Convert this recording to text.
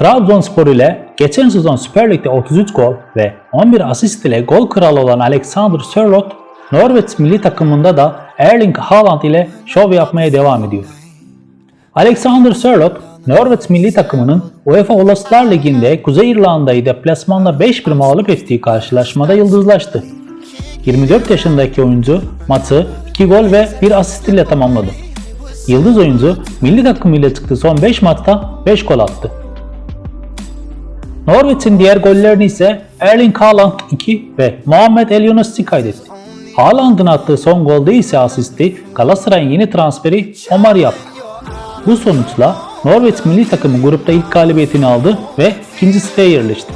Trabzonspor ile geçen sezon Süper Lig'de 33 gol ve 11 asist ile gol kralı olan Alexander Sørloth, Norveç milli takımında da Erling Haaland ile şov yapmaya devam ediyor. Alexander Sørloth, Norveç milli takımının UEFA Uluslar Ligi'nde Kuzey İrlanda'yı deplasmanda 5-1 mağlup ettiği karşılaşmada yıldızlaştı. 24 yaşındaki oyuncu maçı 2 gol ve 1 asist ile tamamladı. Yıldız oyuncu milli takım ile çıktığı son 5 maçta 5 gol attı. Norveç'in diğer gollerini ise Erling Haaland 2 ve Muhammed Elyounussi kaydetti. Haaland'ın attığı son golde ise asisti Galatasaray'ın yeni transferi Omar yaptı. Bu sonuçla Norveç milli takımı grupta ilk galibiyetini aldı ve ikinci sıraya yerleşti.